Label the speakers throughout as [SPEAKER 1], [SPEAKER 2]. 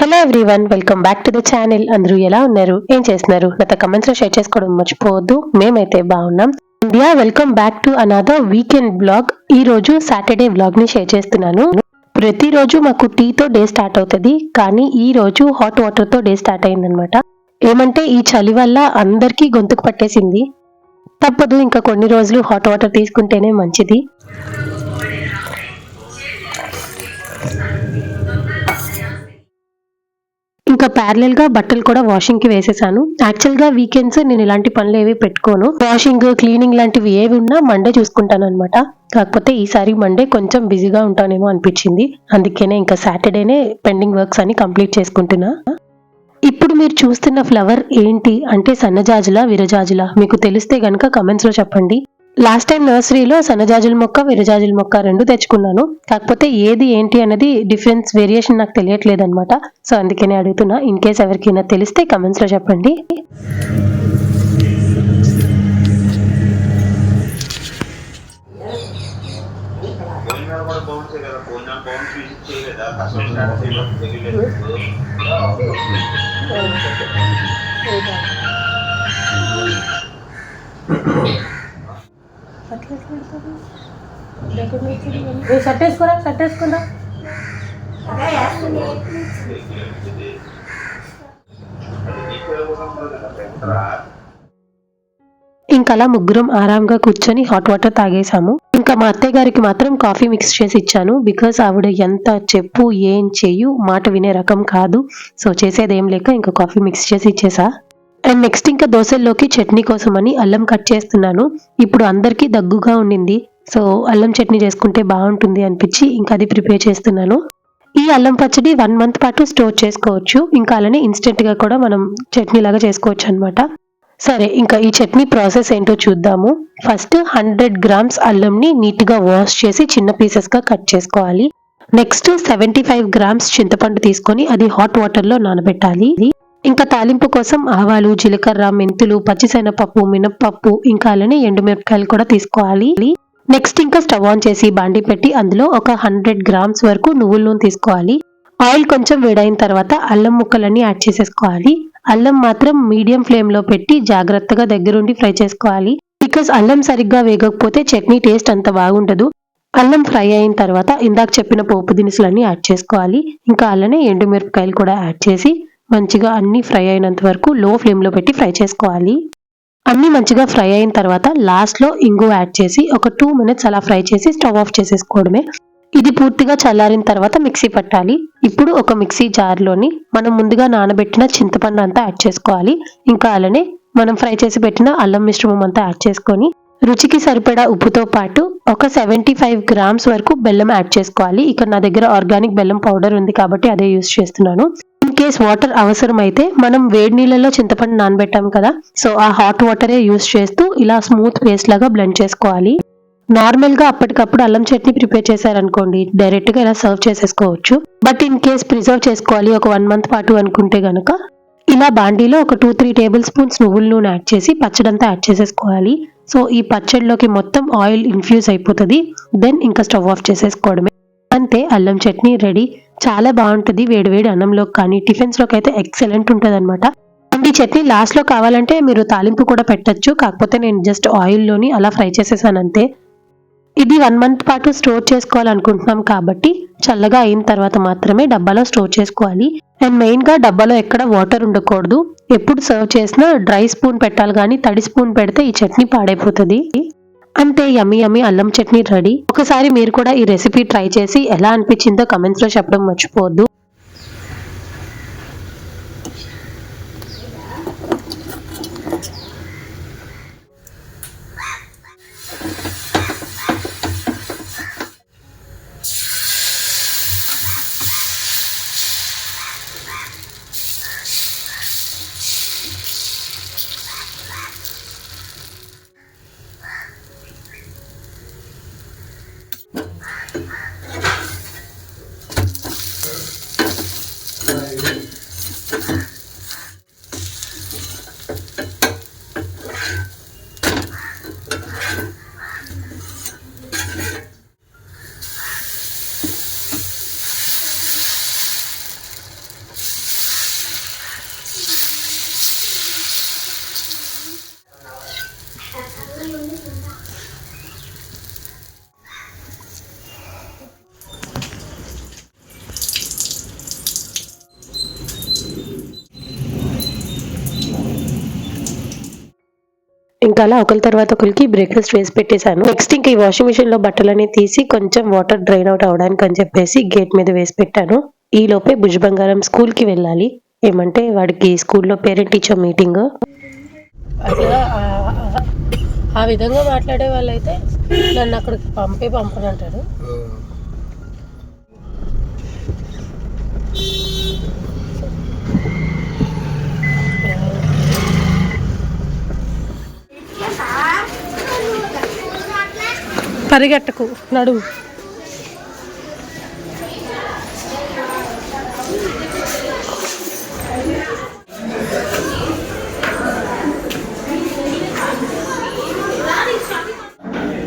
[SPEAKER 1] Hello everyone welcome back to the channel అందరూ ఎలా ఉన్నారు? ఏం చేస్తున్నారు? గత కమెంట్స్లో షేర్ చేసుకోవడం మర్చిపోవద్దు. మేమైతే బాగున్నాం. India welcome back to another weekend blog ఈ రోజు సాటర్డే బ్లాగ్ని షేర్ చేస్తున్నాను. ప్రతిరోజు మాకు టీతో డే స్టార్ట్ అవుతుంది. కానీ ఈ రోజు హాట్ వాటర్తో డే స్టార్ట్ అయిందనమాట ఏమంటే ఈ చలి వల్ల అందరికీ గొంతుకు పట్టేసింది. తప్పదు ఇంకా కొన్ని రోజులు హాట్ వాటర్ తీసుకుంటేనే మంచిది. ఇంకా ప్యారలల్గా బట్టలు కూడా వాషింగ్కి వేసేసాను. యాక్చువల్గా వీకెండ్స్ నేను ఇలాంటి పనులు ఏవి పెట్టుకోను. వాషింగ్ క్లీనింగ్ లాంటివి ఏవి ఉన్నా మండే చూసుకుంటాను అనమాట కాకపోతే ఈసారి మండే కొంచెం బిజీగా ఉంటానేమో అనిపించింది. అందుకనే ఇంకా సాటర్డేనే పెండింగ్ వర్క్స్ అని కంప్లీట్ చేసుకుంటున్నా. ఇప్పుడు మీరు చూస్తున్న ఫ్లవర్ ఏంటి? అంటే సన్నజాజుల విరజాజుల? మీకు తెలిస్తే గనక కమెంట్స్లో చెప్పండి. లాస్ట్ టైం నర్సరీలో సన్నజాజుల మొక్క విరజాజుల మొక్క రెండు తెచ్చుకున్నాను. కాకపోతే ఏది ఏంటి అనేది డిఫరెన్స్ వేరియేషన్ నాకు తెలియట్లేదు అనమాట సో అందుకనే అడుగుతున్నా. ఇన్ కేస్ ఎవరికైనా తెలిస్తే కమెంట్స్లో చెప్పండి.
[SPEAKER 2] Thank
[SPEAKER 3] you. షర్ట్ వేసుకోరా? షర్ట్
[SPEAKER 1] వేసుకుందా? అలా ముగ్గురం ఆరాంగా కూర్చొని హాట్ వాటర్ తాగేసాము ఇంకా మా అత్తయ్య గారికి మాత్రం కాఫీ మిక్స్ చేసి ఇచ్చాను. బికాస్ ఆవిడ ఎంత చెప్పు ఏం చెయ్యు మాట వినే రకం కాదు. సో చేసేది ఏం లేక ఇంకా కాఫీ మిక్స్ చేసి ఇచ్చేసా. అండ్ నెక్స్ట్ ఇంకా దోశల్లోకి చట్నీ కోసమని అల్లం కట్ చేస్తున్నాను. ఇప్పుడు అందరికీ దగ్గుగా ఉండింది. సో అల్లం చట్నీ చేసుకుంటే బాగుంటుంది అనిపించి ఇంకా అది ప్రిపేర్ చేస్తున్నాను. ఈ అల్లం పచ్చడి వన్ మంత్ పాటు స్టోర్ చేసుకోవచ్చు. ఇంకా అలానే ఇన్స్టెంట్గా కూడా మనం చట్నీ లాగా చేసుకోవచ్చు అన్నమాట. సరే ఇంకా ఈ చట్నీ ప్రాసెస్ ఏంటో చూద్దాము. ఫస్ట్ హండ్రెడ్ గ్రామ్స్ అల్లంని నీట్గా వాష్ చేసి చిన్న పీసెస్గా కట్ చేసుకోవాలి. నెక్స్ట్ సెవెంటీ ఫైవ్ గ్రామ్స్ చింతపండు తీసుకొని అది హాట్ వాటర్లో నానబెట్టాలి. ఇంకా తాలింపు కోసం ఆవాలు జీలకర్ర మెంతులు పచ్చిశనగపప్పు మినప్పప్పు ఇంకా అలానే ఎండుమిరపకాయలు కూడా తీసుకోవాలి. నెక్స్ట్ ఇంకా స్టవ్ ఆన్ చేసి బాండి పెట్టి అందులో ఒక హండ్రెడ్ గ్రామ్స్ వరకు నువ్వుల నూనె తీసుకోవాలి. ఆయిల్ కొంచెం వేడైన తర్వాత అల్లం ముక్కలన్నీ యాడ్ చేసేసుకోవాలి. అల్లం మాత్రం మీడియం ఫ్లేమ్లో పెట్టి జాగ్రత్తగా దగ్గరుండి ఫ్రై చేసుకోవాలి. బికాస్ అల్లం సరిగ్గా వేగకపోతే చట్నీ టేస్ట్ అంత బాగుండదు. అల్లం ఫ్రై అయిన తర్వాత ఇందాక చెప్పిన పోపు దినుసులన్నీ యాడ్ చేసుకోవాలి. ఇంకా అలానే ఎండుమిరపకాయలు కూడా యాడ్ చేసి మంచిగా అన్ని ఫ్రై అయినంత వరకు లో ఫ్లేమ్లో పెట్టి ఫ్రై చేసుకోవాలి. అన్నీ మంచిగా ఫ్రై అయిన తర్వాత లాస్ట్లో ఇంగు యాడ్ చేసి ఒక టూ మినిట్స్ అలా ఫ్రై చేసి స్టవ్ ఆఫ్ చేసేసుకోవడమే. ఇది పూర్తిగా చల్లారిన తర్వాత మిక్సీ పట్టాలి. ఇప్పుడు ఒక మిక్సీ జార్లోని మనం ముందుగా నానబెట్టిన చింతపండు అంతా యాడ్ చేసుకోవాలి. ఇంకా అలానే మనం ఫ్రై చేసి పెట్టిన అల్లం మిశ్రమం అంతా యాడ్ చేసుకొని రుచికి సరిపడా ఉప్పుతో పాటు ఒక సెవెంటీ ఫైవ్ గ్రామ్స్ వరకు బెల్లం యాడ్ చేసుకోవాలి. ఇక్కడ నా దగ్గర ఆర్గానిక్ బెల్లం పౌడర్ ఉంది కాబట్టి అదే యూస్ చేస్తున్నాను. కేస్ వాటర్ అవసరమైతే మనం వేడి నీళ్ళలో చింతపండు నానబెట్టాం కదా. సో ఆ హాట్ వాటరే యూస్ చేస్తూ ఇలా స్మూత్ పేస్ట్ లాగా బ్లెండ్ చేసుకోవాలి. నార్మల్గా అప్పటికప్పుడు అల్లం చట్నీ ప్రిపేర్ చేశారనుకోండి డైరెక్ట్గా ఇలా సర్వ్ చేసేసుకోవచ్చు. బట్ ఇన్ కేస్ ప్రిజర్వ్ చేసుకోవాలి ఒక వన్ మంత్ పాటు అనుకుంటే గనుక ఇలా బాండీలో ఒక టూ త్రీ టేబుల్ స్పూన్స్ నువ్వుల నూనె యాడ్ చేసి పచ్చడంతా యాడ్ చేసేసుకోవాలి. సో ఈ పచ్చడిలోకి మొత్తం ఆయిల్ ఇన్ఫ్యూజ్ అయిపోతుంది. దెన్ ఇంకా స్టవ్ ఆఫ్ చేసేసుకోవడమే. అంతే అల్లం చట్నీ రెడీ చాలా బాగుంటుంది. వేడివేడి అన్నంలోకి కానీ టిఫిన్స్లోకి అయితే ఎక్సలెంట్ ఉంటుంది అనమాట అండ్ ఈ చట్నీ లాస్ట్లో కావాలంటే మీరు తాలింపు కూడా పెట్టచ్చు. కాకపోతే నేను జస్ట్ ఆయిల్లోని అలా ఫ్రై చేసేసాను అంతే. ఇది వన్ మంత్ పాటు స్టోర్ చేసుకోవాలనుకుంటున్నాం కాబట్టి చల్లగా అయిన తర్వాత మాత్రమే డబ్బాలో స్టోర్ చేసుకోవాలి. అండ్ మెయిన్గా డబ్బాలో ఎక్కడ వాటర్ ఉండకూడదు. ఎప్పుడు సర్వ్ చేసినా డ్రై స్పూన్ పెట్టాలి కానీ తడి స్పూన్ పెడితే ఈ చట్నీ పాడైపోతుంది. అంతే యమ్మి యమ్మి అల్లం చట్నీ రెడీ. ఒకసారి మీరు కూడా ఈ రెసిపీ ట్రై చేసి ఎలా అనిపించిందో కమెంట్స్లో చెప్పడం మర్చిపోవద్దు. ఇంకా అలా ఒకరి తర్వాత ఒకరికి బ్రేక్ఫాస్ట్ వేసి పెట్టేశాను. నెక్స్ట్ ఇంకా ఈ వాషింగ్ మిషన్లో బట్టలని తీసి కొంచెం వాటర్ డ్రైన్ అవుట్ అవడానికి అని చెప్పేసి గేట్ మీద వేసి పెట్టాను. ఈ లోపే భుజ్ బంగారం స్కూల్కి వెళ్ళాలి. ఏమంటే వాడికి స్కూల్లో పేరెంట్ టీచర్ మీటింగ్
[SPEAKER 3] అట్లా ఆ- ఆ- ఆ విధంగా మాట్లాడే వాళ్ళైతే నన్ను అక్కడికి పంపే పంపనంటాడు పరిగెట్టకు
[SPEAKER 4] నడువు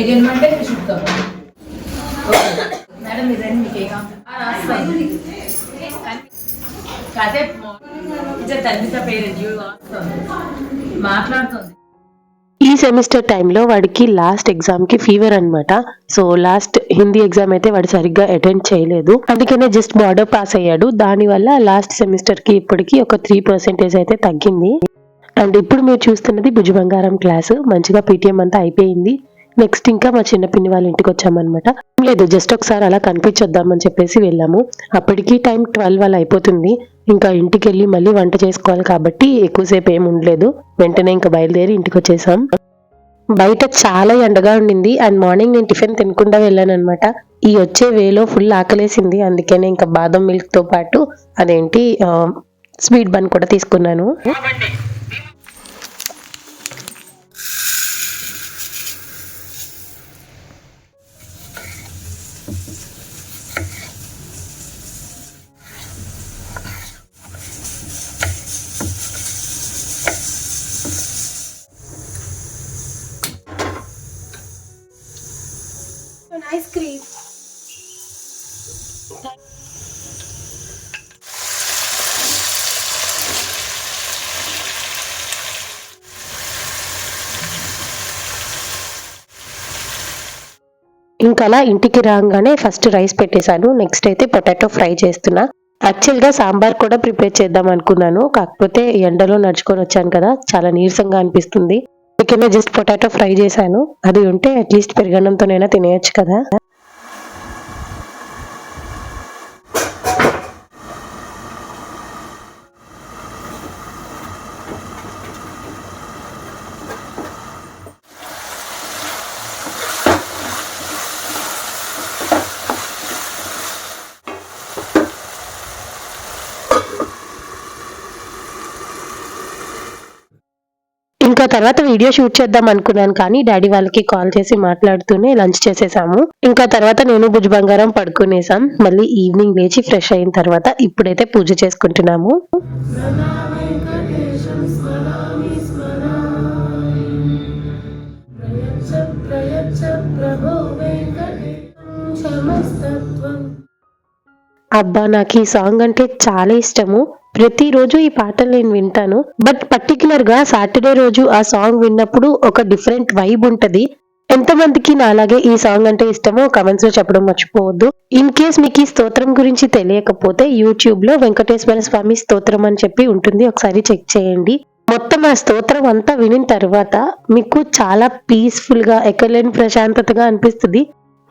[SPEAKER 4] ఇదేమంటే
[SPEAKER 1] చెప్తాను. సెమిస్టర్ టైంలో వాడికి లాస్ట్ ఎగ్జామ్కి ఫీవర్ అనమాట సో లాస్ట్ హిందీ ఎగ్జామ్ అయితే వాడు సరిగ్గా అటెండ్ చేయలేదు. అందుకనే జస్ట్ బార్డర్ పాస్ అయ్యాడు. దాని వల్ల లాస్ట్ సెమిస్టర్కి ఇప్పటికి ఒక త్రీ పర్సెంటేజ్ అయితే తగ్గింది. అండ్ ఇప్పుడు మీరు చూస్తున్నది భుజ బంగారం క్లాస్ మంచిగా పీటీఎం అంతా అయిపోయింది. నెక్స్ట్ ఇంకా మా చిన్న పిన్ని వాళ్ళ ఇంటికి వచ్చామన్నమాట. లేదు జస్ట్ ఒకసారి అలా కనిపించొద్దామని చెప్పేసి వెళ్ళాము. అప్పటికి టైం ట్వెల్వ్ అలా అయిపోతుంది. ఇంకా ఇంటికి వెళ్ళి మళ్ళీ వంట చేసుకోవాలి కాబట్టి ఎక్కువసేపు ఏమి ఉండలేదు. వెంటనే ఇంకా బయలుదేరి ఇంటికి వచ్చేసాం. బయట చాలా ఎండగా ఉండింది. అండ్ మార్నింగ్ నేను టిఫిన్ తినకుండా వెళ్ళాను అనమాట ఈ వచ్చే వేలో ఫుల్ ఆకలేసింది. అందుకనే ఇంకా బాదం మిల్క్తో పాటు అదేంటి స్వీట్ బన్ కూడా తీసుకున్నాను. ఇంకా అలా ఇంటికి రాగానే ఫస్ట్ రైస్ పెట్టేశాను. నెక్స్ట్ అయితే పొటాటో ఫ్రై చేస్తున్నా. యాక్చువల్గా సాంబార్ కూడా ప్రిపేర్ చేద్దాం అనుకున్నాను. కాకపోతే ఎండలో నడుచుకొని వచ్చాను కదా చాలా నీరసంగా అనిపిస్తుంది. అందుకనే జస్ట్ పొటాటో ఫ్రై చేశాను. అది ఉంటే అట్లీస్ట్ పెరగడంతోనైనా తినేయచ్చు కదా. ఇంకా తర్వాత వీడియో షూట్ చేద్దాం అనుకున్నాను కానీ డాడీ వాళ్ళకి కాల్ చేసి మాట్లాడుతూనే లంచ్ చేసేసాము. ఇంకా తర్వాత నేను భుజ బంగారం పడుకునేసాం. మళ్ళీ ఈవినింగ్ లేచి ఫ్రెష్ అయిన తర్వాత ఇప్పుడైతే పూజ చేసుకుంటున్నాము. అబ్బా నాకు ఈ సాంగ్ అంటే చాలా ఇష్టము. ప్రతిరోజు ఈ పాటలు నేను వింటాను. బట్ పర్టికులర్గా సాటర్డే రోజు ఆ సాంగ్ విన్నప్పుడు ఒక డిఫరెంట్ వైబ్ ఉంటది. ఎంతమందికి నా అలాగే ఈ సాంగ్ అంటే ఇష్టమో కమెంట్స్లో చెప్పడం మర్చిపోవద్దు. ఇన్ కేస్ మీకు ఈ స్తోత్రం గురించి తెలియకపోతే యూట్యూబ్లో వెంకటేశ్వర స్వామి స్తోత్రం అని చెప్పి ఉంటుంది. ఒకసారి చెక్ చేయండి. మొత్తం ఆ స్తోత్రం అంతా వినిన తర్వాత మీకు చాలా పీస్ఫుల్గా ఎక్కలేని ప్రశాంతతగా అనిపిస్తుంది.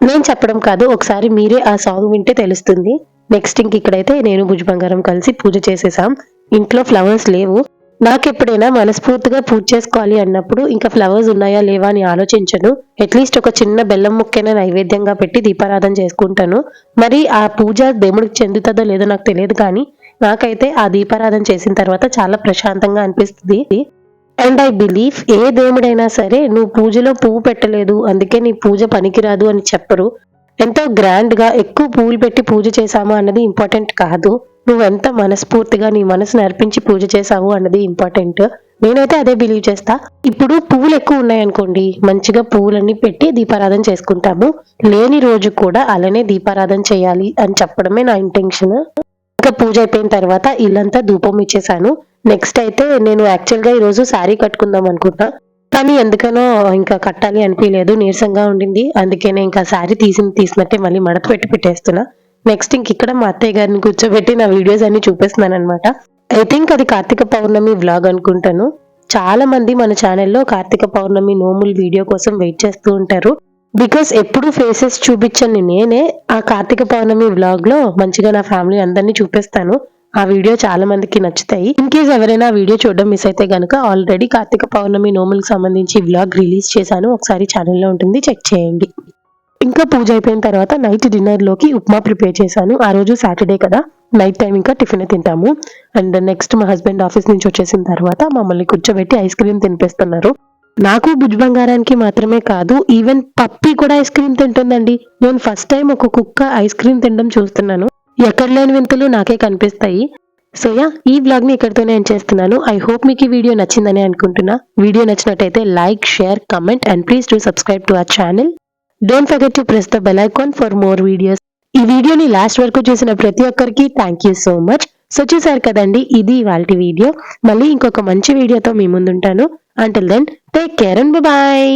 [SPEAKER 1] నేను చెప్పడం కాదు ఒకసారి మీరే ఆ సాంగ్ వింటే తెలుస్తుంది. నెక్స్ట్ ఇంక ఇక్కడైతే నేను భుజ బంగారం కలిసి పూజ చేసేసాం. ఇంట్లో ఫ్లవర్స్ లేవు. నాకు ఎప్పుడైనా మనస్ఫూర్తిగా పూజ చేసుకోవాలి అన్నప్పుడు ఇంకా ఫ్లవర్స్ ఉన్నాయా లేవా అని ఆలోచించను. అట్లీస్ట్ ఒక చిన్న బెల్లం ముక్కైనా నైవేద్యంగా పెట్టి దీపారాధన చేసుకుంటాను. మరి ఆ పూజ దేవుడికి చెందుతుందో లేదో నాకు తెలియదు కానీ నాకైతే ఆ దీపారాధన చేసిన తర్వాత చాలా ప్రశాంతంగా అనిపిస్తుంది. అండ్ ఐ బిలీవ్ ఏ దేవుడైనా సరే నువ్వు పూజలో పువ్వు పెట్టలేదు అందుకే నీ పూజ పనికిరాదు అని చెప్పరు. ఎంతో గ్రాండ్గా ఎక్కువ పూలు పెట్టి పూజ చేశాము అన్నది ఇంపార్టెంట్ కాదు. నువ్వెంత మనస్ఫూర్తిగా నీ మనసును అర్పించి పూజ చేశావు అన్నది ఇంపార్టెంట్. నేనైతే అదే బిలీవ్ చేస్తా. ఇప్పుడు పువ్వులు ఎక్కువ ఉన్నాయనుకోండి మంచిగా పువ్వులన్నీ పెట్టి దీపారాధన చేసుకుంటాము. లేని రోజు కూడా అలానే దీపారాధన చేయాలి అని చెప్పడమే నా ఇంటెన్షన్. ఇంకా పూజ అయిపోయిన తర్వాత ఇల్లంతా ధూపం ఇచ్చేసాను నెక్స్ట్ అయితే నేను యాక్చువల్గా ఈరోజు శారీ కట్టుకుందాం అనుకుంటా కానీ ఎందుకనో ఇంకా కట్టాలి అనిపించలేదు నీరసంగా ఉండింది. అందుకనే ఇంకా శారీ తీసి తీసినట్టే మళ్ళీ మడత పెట్టి పెట్టేస్తున్నా. నెక్స్ట్ ఇంక ఇక్కడ మా అత్తయ్య గారిని కూర్చోబెట్టి నా వీడియోస్ అన్ని చూపిస్తున్నాను అనమాట ఐ థింక్ అది కార్తీక పౌర్ణమి వ్లాగ్ అనుకుంటాను. చాలా మంది మన ఛానల్లో కార్తీక పౌర్ణమి నోముల్ వీడియో కోసం వెయిట్ చేస్తూ ఉంటారు. బికాస్ ఎప్పుడు ఫేసెస్ చూపించని నేనే ఆ కార్తీక పౌర్ణమి వ్లాగ్లో మంచిగా నా ఫ్యామిలీ అందరినీ చూపిస్తాను. ఆ వీడియో చాలా మందికి నచ్చుతాయి. ఇన్ కేస్ ఎవరైనా వీడియో చూడడం మిస్ అయితే గనుక ఆల్రెడీ కార్తీక పౌర్ణమి నోములకు సంబంధించి బ్లాగ్ రిలీజ్ చేశాను. ఒకసారి ఛానల్లో ఉంటుంది చెక్ చేయండి. ఇంకా పూజ అయిపోయిన తర్వాత నైట్ డిన్నర్లోకి ఉప్మా ప్రిపేర్ చేశాను. ఆ రోజు సాటర్డే కదా నైట్ టైం ఇంకా టిఫిన్ తింటాము. అండ్ నెక్స్ట్ మా హస్బెండ్ ఆఫీస్ నుంచి వచ్చేసిన తర్వాత మమ్మల్ని కూర్చోబెట్టి ఐస్ క్రీమ్ తినిపిస్తున్నారు. నాకు భుజ్ బంగారానికి మాత్రమే కాదు ఈవెన్ పప్పి కూడా ఐస్ క్రీమ్ తింటుందండి. నేను ఫస్ట్ టైం ఒక కుక్క ఐస్ క్రీమ్ తినడం చూస్తున్నాను. ఎక్కడ లేని వింతలు నాకే కనిపిస్తాయి. సో యా ఈ వ్లాగ్ని ఇక్కడితోనే ఎండ్ చేస్తున్నాను. ఐ హోప్ మీకు ఈ వీడియో నచ్చిందని అనుకుంటున్నా. వీడియో నచ్చినట్టయితే like share comment and please to subscribe to our channel don't forget to press the bell icon for more videos ఈ వీడియోని లాస్ట్ వరకు చూసిన ప్రతి ఒక్కరికి thank you so much so చూసారు కదండి ఇది ఇవాళ వీడియో మళ్ళీ ఇంకొక మంచి వీడియోతో మీ ముందుంటాను. Until then take care and bye